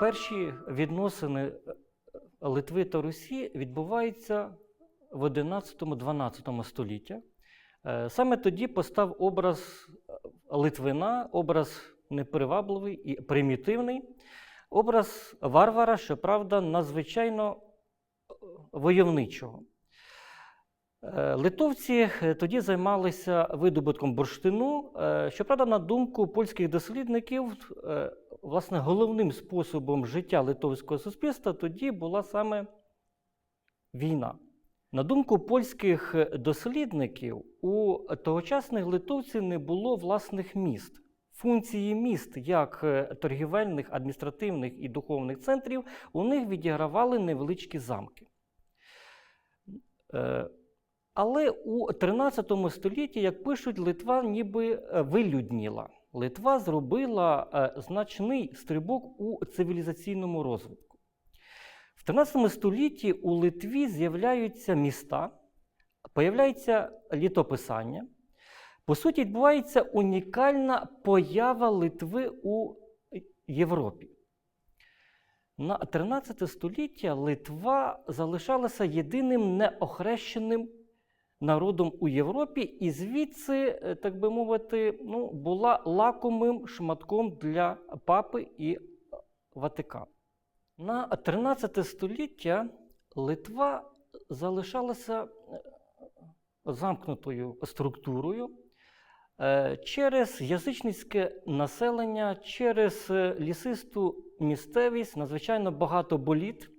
Перші відносини е, Литви та Русі відбуваються в 11-12 століття. Е, Саме тоді постав образ е, Литвина, образ непривабливий і примітивний, образ варвара, щоправда, надзвичайно войовничого. Е, Литовці е, тоді займалися видобутком бурштину. Е, Щоправда, на думку польських дослідників, власне, головним способом життя литовського суспільства тоді була саме війна. На думку польських дослідників, у тогочасних литовців не було власних міст. Функції міст, як торгівельних, адміністративних і духовних центрів, у них відігравали невеличкі замки. Але у 13 столітті, як пишуть, Литва ніби е, вилюдніла. Литва зробила е, значний стрибок у цивілізаційному розвитку. В 13 столітті у Литві з'являються міста, появляється літописання. По суті, відбувається унікальна поява Литви у Європі. На 13 століття Литва залишалася єдиним неохрещеним народом у Європі, і звідси, е, так би мовити, ну, була лакомим шматком для папи і Ватикану. На 13 століття Литва залишалася е, замкнутою структурою е, через язичницьке населення, через е, лісисту місцевість, надзвичайно багато боліт.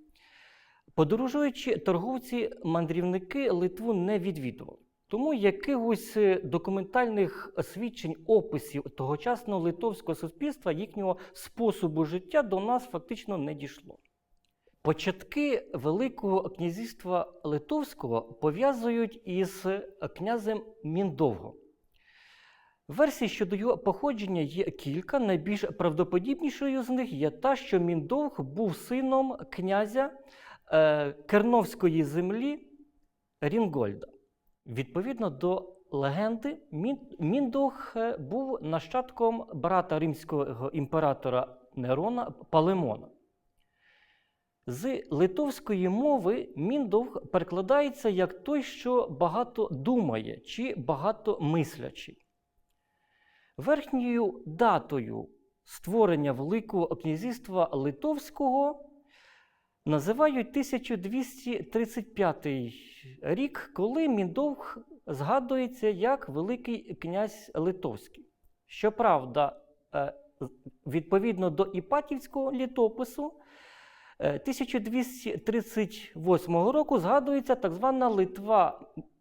Подорожуючи, торговці, мандрівники Литву не відвідували. Тому якихось е, документальних свідчень, описів тогочасного литовського суспільства, їхнього способу життя до нас фактично не дійшло. Початки Великого князівства Литовського пов'язують із князем Міндовго. Версій щодо його походження є кілька. Найбільш правдоподібнішою з них є та, що Міндовг був сином князя Керновської землі Рінгольда. Відповідно до легенди, Мін- Міндовг е, був нащадком брата римського імператора Нерона Палемона. З литовської мови міндовг перекладається як той, що багато думає чи багато мислячий. Верхньою датою створення Великого князівства Литовського називають 1235 рік, коли Міндовг згадується як Великий князь Литовський. Щоправда, е, відповідно до Іпатівського літопису, е, 1238 року згадується так звана Литва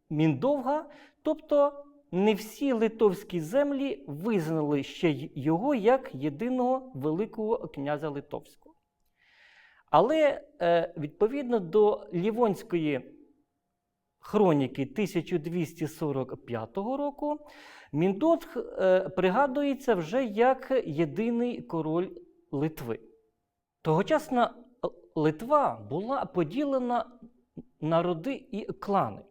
Міндовга, тобто не всі литовські землі визнали ще його як єдиного Великого князя Литовського. Але е, відповідно до Лівонської хроніки 1245 року, Міндотг е, пригадується вже як єдиний король Литви. Тогочасна Литва була поділена на роди і клани.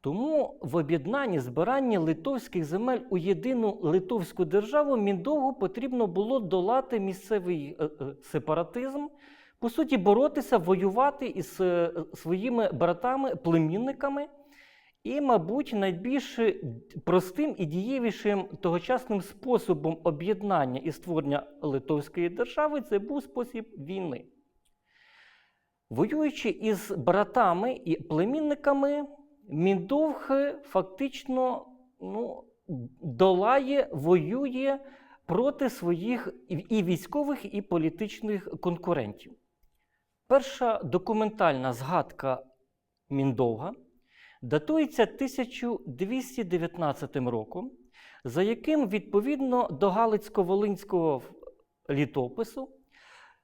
Тому в об'єднанні збиранні литовських земель у єдину литовську державу міндовго потрібно було долати місцевий е, сепаратизм, по суті, боротися, воювати із е, своїми братами, племінниками. І, мабуть, найбільш простим і дієвішим тогочасним способом об'єднання і створення литовської держави це був спосіб війни. Воюючи із братами і племінниками, Міндовг фактично ну, долає, воює проти своїх і військових, і політичних конкурентів. Перша документальна згадка Міндовга датується 1219 роком, за яким відповідно до Галицько-Волинського літопису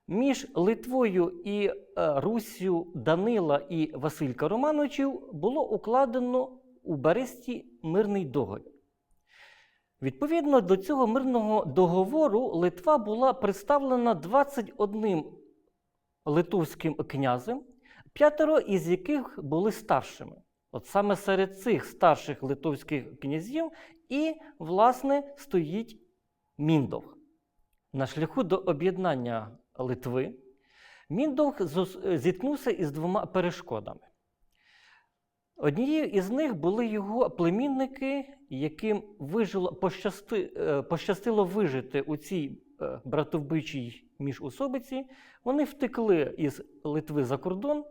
між Литвою і е, Руссю Данила і Василька Романовичів було укладено у Бересті мирний договір. Відповідно до цього мирного договору Литва була представлена 21 литовським князем, п'ятеро із яких були старшими. От саме серед цих старших литовських князів і, власне, стоїть Міндовг. На шляху до об'єднання Литви, Міндовг зос- зіткнувся із двома перешкодами. Однією із них були його племінники, яким вижило, пощасти, е, пощастило вижити у цій е, братовбичій міжусобиці. Вони втекли із Литви за кордон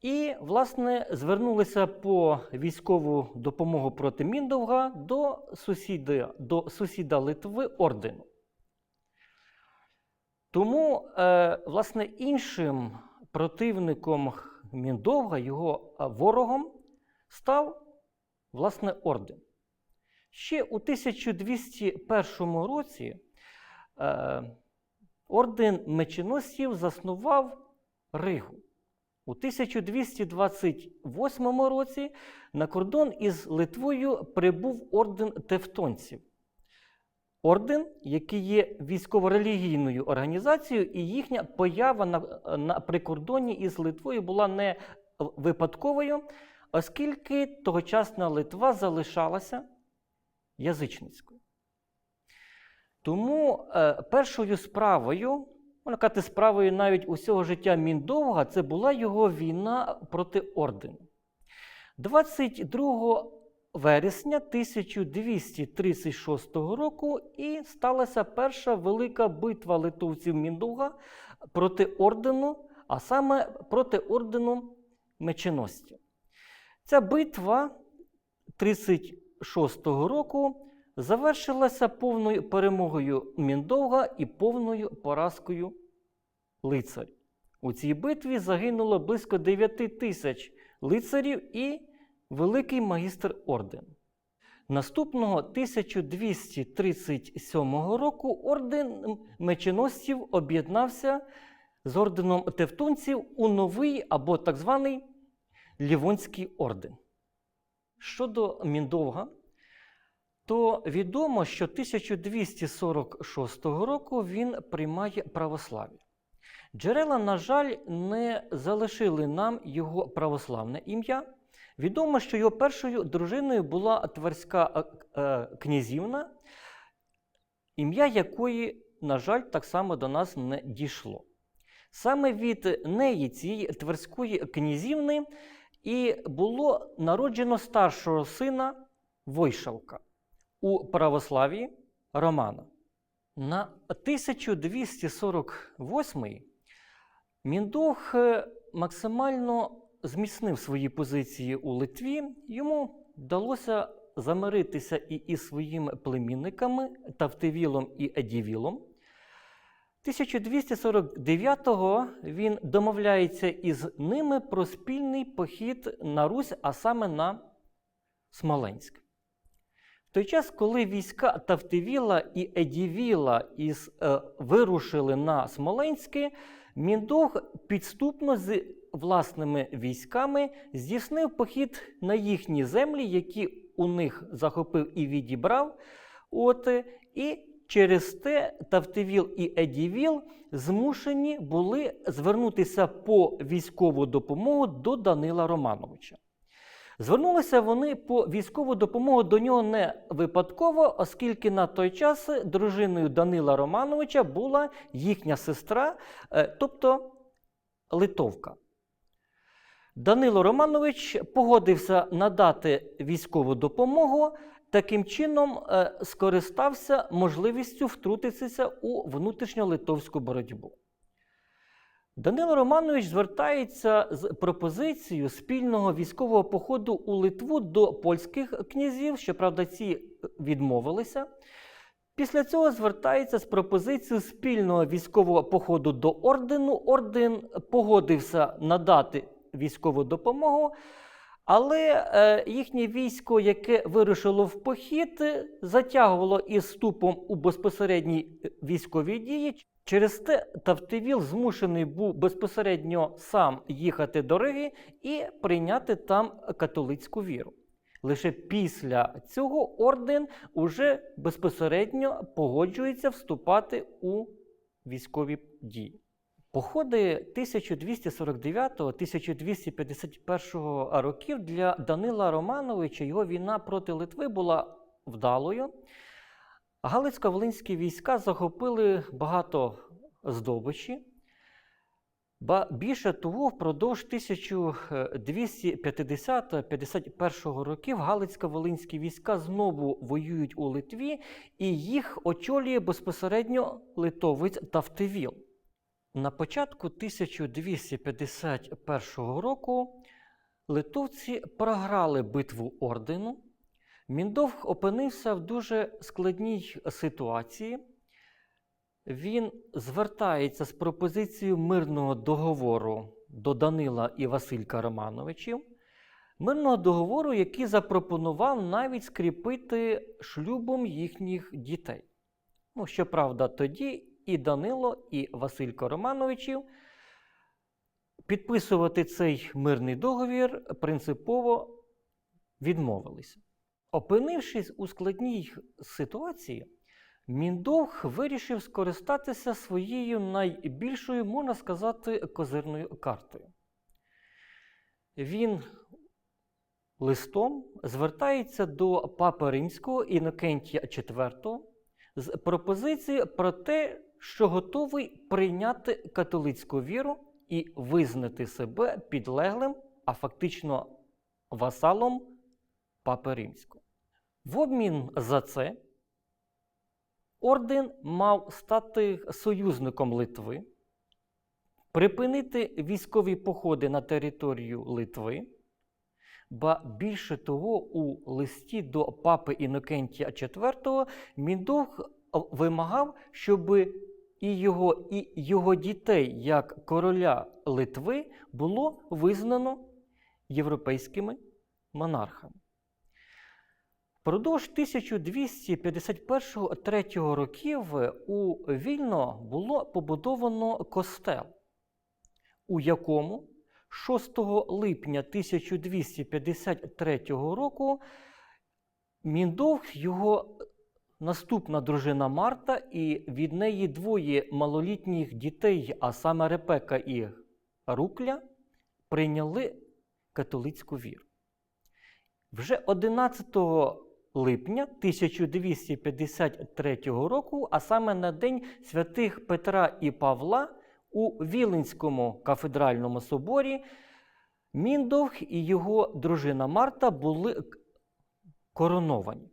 і, власне, звернулися по військову допомогу проти Міндовга до сусіда, до сусіда Литви ордену. Тому, е, власне, іншим противником Міндовга, його е, ворогом, став власне орден. Ще у 1201 році е, орден меченосців заснував Ригу. У 1228 році на кордон із Литвою прибув орден тевтонців. Орден, який є військово-релігійною організацією, і їхня поява на, на прикордонні із Литвою була не випадковою, оскільки тогочасна Литва залишалася язичницькою. Тому е, першою справою, можна казати, справою навіть усього життя Міндовга, це була його війна проти ордену. 22 вересня 1236 року і сталася перша велика битва литовців Міндовга проти ордену, а саме проти ордену меченосців. Ця битва 36-го року завершилася повною перемогою Міндовга і повною поразкою лицарів. У цій битві загинуло близько 9 тисяч лицарів і великий магістр ордену. Наступного 1237 року орден меченосців об'єднався з орденом тевтонців у новий або так званий Лівонський орден. Щодо Міндовга, то відомо, що 1246 року він приймає православ'я. Джерела, на жаль, не залишили нам його православне ім'я. Відомо, що його першою дружиною була тверська е, е, князівна, ім'я якої, на жаль, так само до нас не дійшло. Саме від неї, цієї тверської князівни, і було народжено старшого сина Войшалка у православі Романа. На 1248 Міндовг е, максимально зміцнив свої позиції у Литві. Йому вдалося замиритися і із своїми племінниками Тавтивілом і Едівілом. 1249-го він домовляється із ними про спільний похід на Русь, а саме на Смоленськ. Той час, коли війська Тавтивіла і Едівіла із, е, вирушили на Смоленське, Міндог підступно з власними військами здійснив похід на їхні землі, які у них захопив і відібрав. От, і через те Тавтивіл і Едівіл змушені були звернутися по військову допомогу до Данила Романовича. Звернулися вони по військову допомогу до нього не випадково, оскільки на той час дружиною Данила Романовича була їхня сестра, е, тобто Литовка. Данило Романович погодився надати військову допомогу, таким чином е, скористався можливістю втрутитися у внутрішньолитовську боротьбу. Данило Романович звертається з пропозицією спільного військового походу у Литву до польських князів, щоправда, ці відмовилися. Після цього звертається з пропозицією спільного військового походу до ордену. Орден погодився надати військову допомогу, але е, їхнє військо, яке вирушило в похід, затягувало із вступом у безпосередні військові дії. Через те Тавтивіл змушений був безпосередньо сам їхати до Риги і прийняти там католицьку віру. Лише після цього орден уже безпосередньо погоджується вступати у військові дії. Походи 1249-1251 років для Данила Романовича його війна проти Литви була вдалою. Галицько-волинські війська захопили багато здобичі. Більше того, впродовж 1250-51 років Галицько-Волинські війська знову воюють у Литві, і їх очолює безпосередньо литовець Тавтивіл. На початку 1251 року литовці програли битву ордену. Міндовг опинився в дуже складній ситуації. Він звертається з пропозицією мирного договору до Данила і Василька Романовичів, мирного договору, який запропонував навіть скріпити шлюбом їхніх дітей. Ну, щоправда, тоді і Данило, і Василько Романовичів підписувати цей мирний договір принципово відмовилися. Опинившись у складній ситуації, Міндовг вирішив скористатися своєю найбільшою, можна сказати, козирною картою. Він листом звертається до папи римського Інокентія IV з пропозицією про те, що готовий прийняти католицьку віру і визнати себе підлеглим, а фактично васалом папи римського. В обмін за це орден мав стати союзником Литви, припинити військові походи на територію Литви, ба більше того, у листі до папи Інокентія IV Міндовг вимагав, щоб і його, і його дітей як короля Литви було визнано європейськими монархами. Впродовж 1251-3 років у Вільно було побудовано костел, у якому 6 липня 1253 року Міндовг, його наступна дружина Марта, і від неї двоє малолітніх дітей, а саме Репека і Рукля, прийняли католицьку віру. Вже 11 липня 1253 року, а саме на День святих Петра і Павла у Віленському кафедральному соборі Міндовг і його дружина Марта були короновані.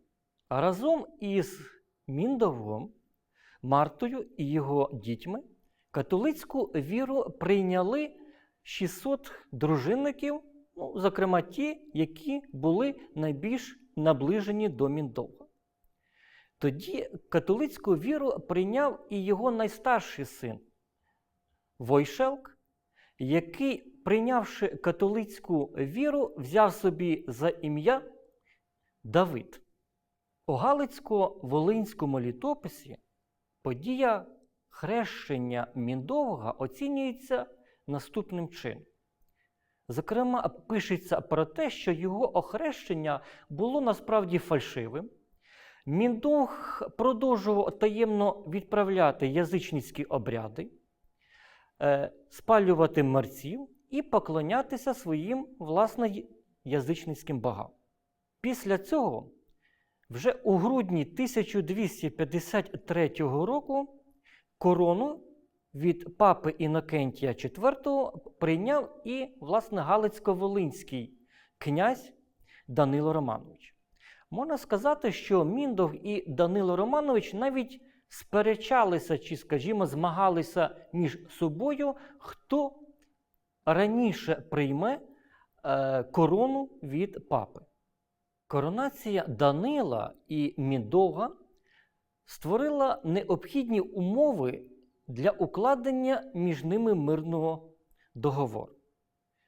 А разом із Міндовгом, Мартою і його дітьми католицьку віру прийняли 600 дружинників, ну, зокрема ті, які були найбільш наближені до Міндовга. Тоді католицьку віру прийняв і його найстарший син Войшелк, який, прийнявши католицьку віру, взяв собі за ім'я Давид. У Галицько-Волинському літописі подія хрещення Міндовга оцінюється наступним чином. Зокрема, пишеться про те, що його охрещення було насправді фальшивим. Міндовг продовжував таємно відправляти язичницькі обряди, е, спалювати мерців і поклонятися своїм власне язичницьким богам. Після цього, вже у грудні 1253 року, корону від папи Інокентія IV прийняв і, власне, Галицько-Волинський князь Данило Романович. Можна сказати, що Міндов і Данило Романович навіть сперечалися чи, скажімо, змагалися між собою, хто раніше прийме е, корону від папи. Коронація Данила і Міндовга створила необхідні умови для укладення між ними мирного договору.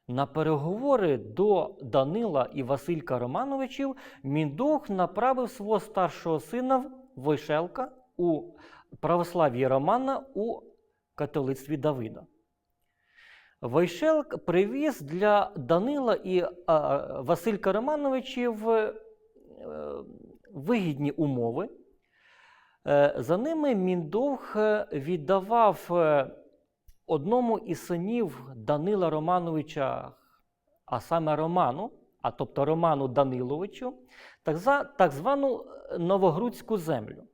На переговори до Данила і Василька Романовичів Міндовг направив свого старшого сина Войшелка у православ'ї Романа у католицтві Давида. Войшелк привіз для Данила і Василька Романовичів е, вигідні умови. Е, За ними Міндовг е, віддавав е, одному із синів Данила Романовича, а саме Роману, а тобто Роману Даниловичу, так, звану Новогрудську землю.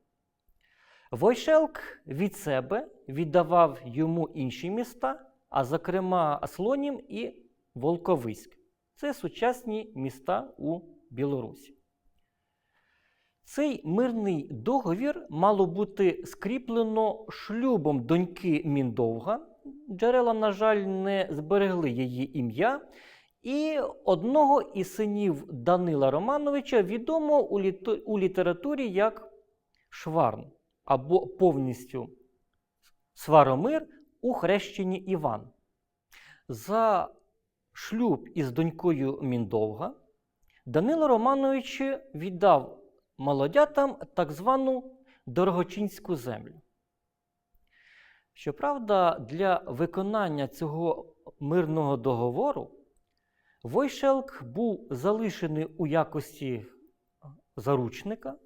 Войшелк від себе віддавав йому інші міста, а зокрема Слонім і Волковиськ. Це сучасні міста у Білорусі. Цей мирний договір мало бути скріплено шлюбом доньки Міндовга. Джерела, на жаль, не зберегли її ім'я. І одного із синів Данила Романовича відомо у, літо- у літературі як Шварн або повністю Сваромир у хрещенні Іван. За шлюб із донькою Міндовга Данило Романович віддав молодятам так звану дорогочинську землю. Щоправда, для виконання цього мирного договору Войшелк був залишений у якості заручника.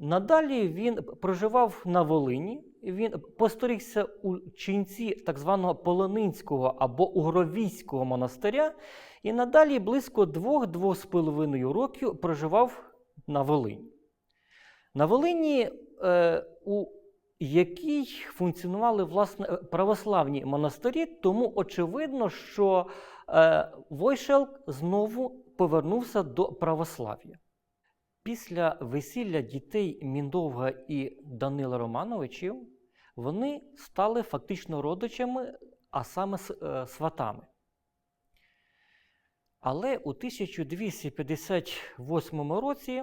Надалі він проживав на Волині. Він посторігся у ченці так званого Полонинського або Угровійського монастиря, і надалі близько двох-двох з половиною років проживав на Волині. На Волині, е, у якій функціонували власне православні монастирі, тому очевидно, що е, Войшелк знову повернувся до православ'я. Після весілля дітей Міндовга і Данила Романовичів вони стали фактично родичами, а саме е, сватами. Але у 1258 році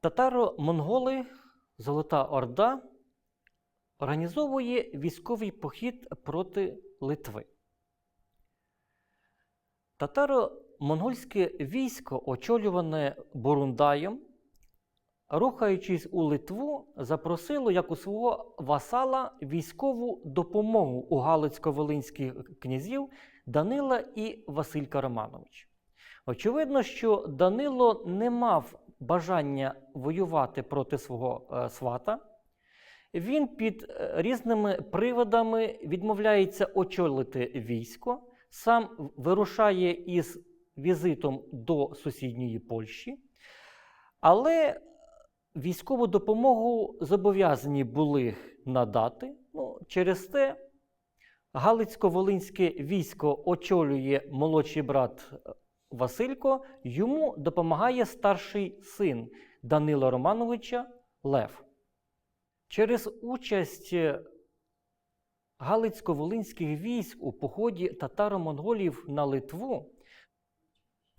татаро-монголи, Золота Орда, організовує військовий похід проти Литви. Татаро-монгольське військо, очолюване Бурундаєм, рухаючись у Литву, запросило як у свого васала військову допомогу у Галицько-Волинських князів Данила і Василька Романович. Очевидно, що Данило не мав бажання воювати проти свого е, свата. Він під е, різними приводами відмовляється очолити військо, сам вирушає із візитом до сусідньої Польщі, але військову допомогу зобов'язані були надати. Ну, через те Галицько-Волинське військо очолює молодший брат е, Василько, йому допомагає старший син Данила Романовича Лев. Через участь е, Галицько-Волинських військ у поході татаро-монголів на Литву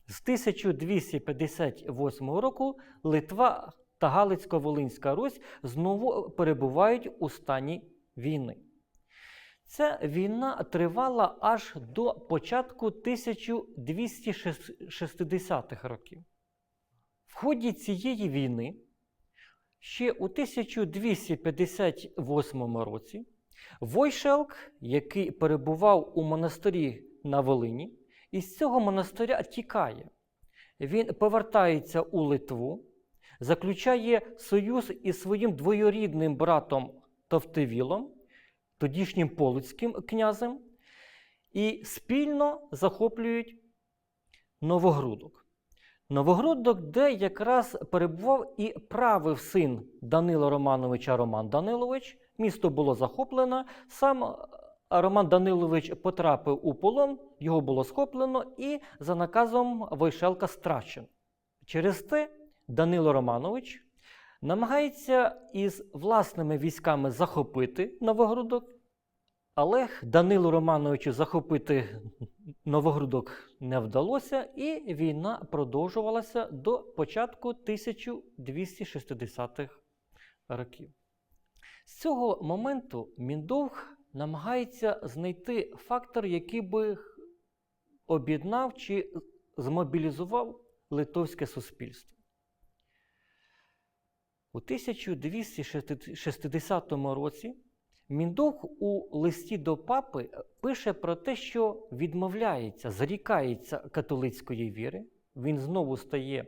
з 1258 року Литва та Галицько-Волинська Русь знову перебувають у стані війни. Ця війна тривала аж до початку 1260-х років. В ході цієї війни ще у 1258 році Войшелк, який перебував у монастирі на Волині, із цього монастиря тікає. Він повертається у Литву, заключає союз із своїм двоюрідним братом Товтевілом, тодішнім полуцьким князем, і спільно захоплюють Новогрудок. Новогрудок, де якраз перебував і правив син Данила Романовича Роман Данилович. Місто було захоплено. Сам е, Роман Данилович потрапив у полон, його було схоплено і за наказом Войшелка страчено. Через те Данило Романович намагається із власними військами захопити Новогрудок, але Данилу Романовичу захопити Новогрудок не вдалося, і війна продовжувалася до початку 1260-х років. З цього моменту Міндовг намагається знайти фактор, який би об'єднав чи змобілізував литовське суспільство. У 1260 році Міндовг у листі до папи пише про те, що відмовляється, зрікається католицької віри, він знову стає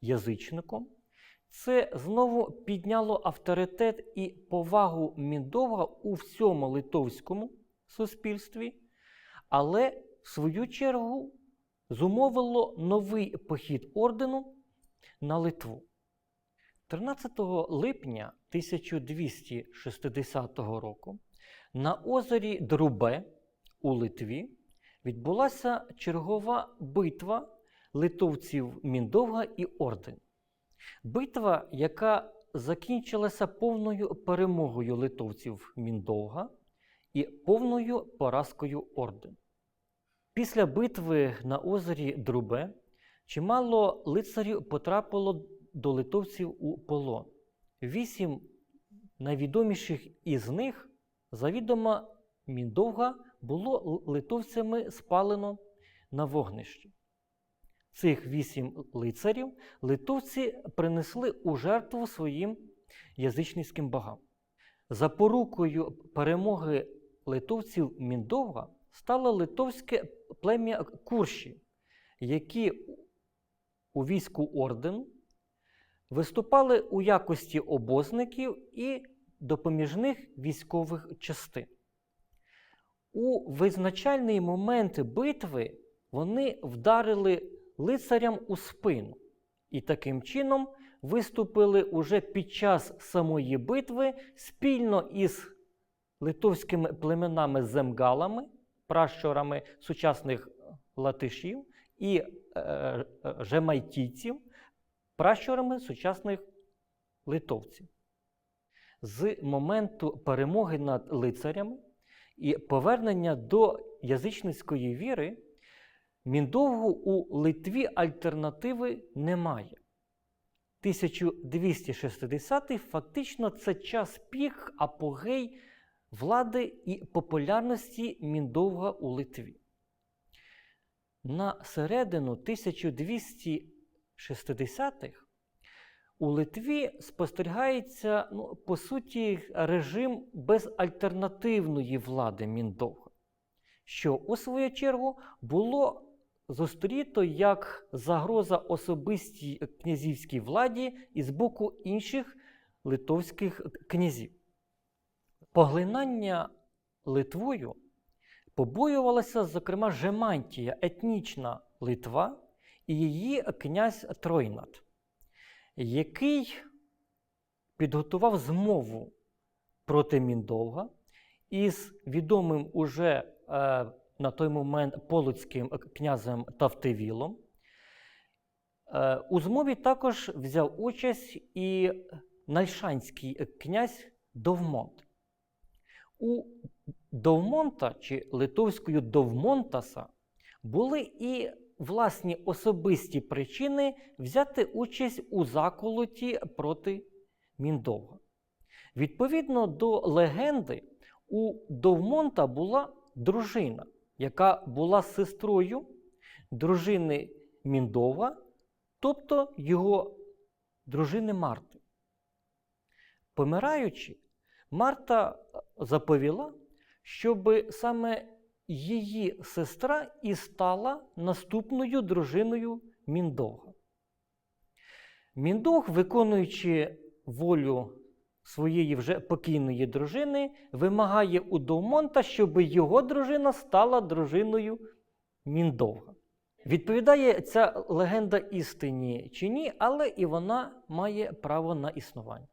язичником. Це знову підняло авторитет і повагу Міндовга у всьому литовському суспільстві, але в свою чергу зумовило новий похід ордену на Литву. 13 липня 1260 року на озері Друбе у Литві відбулася чергова битва литовців Міндовга і Орден. Битва, яка закінчилася повною перемогою литовців Міндовга і повною поразкою Орден. Після битви на озері Друбе чимало лицарів потрапило до литовців у полон. Вісім найвідоміших із них завідомо Міндовга було литовцями спалено на вогнищі. Цих вісім лицарів литовці принесли у жертву своїм язичницьким богам. Запорукою перемоги литовців Міндовга стало литовське плем'я Курші, які у війську ордену виступали у якості обозників і допоміжних військових частин. У визначальний момент битви вони вдарили лицарям у спину і таким чином виступили уже під час самої битви спільно із литовськими племенами земгалами, пращурами сучасних латишів і е, е, жемайтійців, пращурами сучасних литовців. З моменту перемоги над лицарями і повернення до язичницької віри Міндовгу у Литві альтернативи немає. 1260-й фактично це час пік апогей влади і популярності Міндовга у Литві. На середину 1260-х у Литві спостерігається, ну, по суті, режим безальтернативної влади Міндовга, що у свою чергу було зустріто як загроза особистій князівській владі і з боку інших литовських князів. Поглинання Литвою побоювалася, зокрема, Жемантія, етнічна Литва і її князь Тройнат, який підготував змову проти Міндовга із відомим уже е, на той момент полоцьким князем Тавтивілом. Е, у змові також взяв участь і нальшанський князь Довмонт. У Довмонта чи литовською Довмонтаса були і власні особисті причини взяти участь у заколоті проти Міндовга. Відповідно до легенди, у Довмонта була дружина, яка була сестрою дружини Міндовга, тобто його дружини Марти. Помираючи, Марта заповіла, щоб саме її сестра і стала наступною дружиною Міндовга. Міндовг, виконуючи волю своєї вже покійної дружини, вимагає у Довмонта, щоб його дружина стала дружиною Міндовга. Відповідає ця легенда істині чи ні, але і вона має право на існування.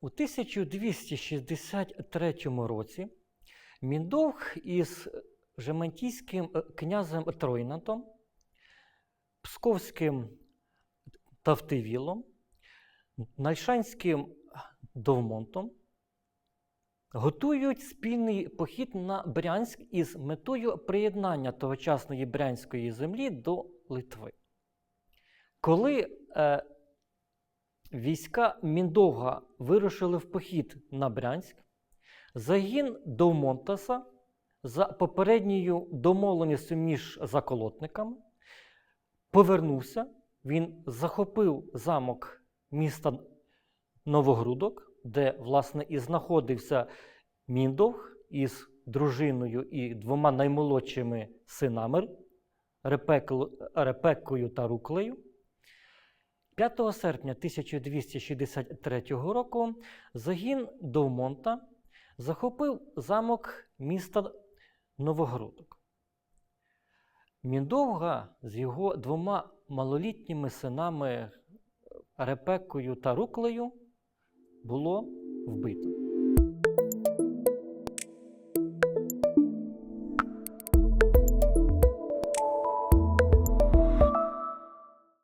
У 1263 році Міндовг із жемантійським е, князем Тройнатом, псковським Тавтивілом, Нальшанським Довмонтом готують спільний похід на Брянськ із метою приєднання тогочасної Брянської землі до Литви. Коли е, війська Міндовга вирушили в похід на Брянськ, загін Довмонтаса за попередньою домовленістю між заколотниками повернувся. Він захопив замок міста Новогрудок, де, власне, і знаходився Міндовг із дружиною і двома наймолодшими синами Репеккою та Руклею. 5 серпня 1263 року загін Довмонта захопив замок міста Новогрудок. Міндовга з його двома малолітніми синами Репекою та Руклею було вбито.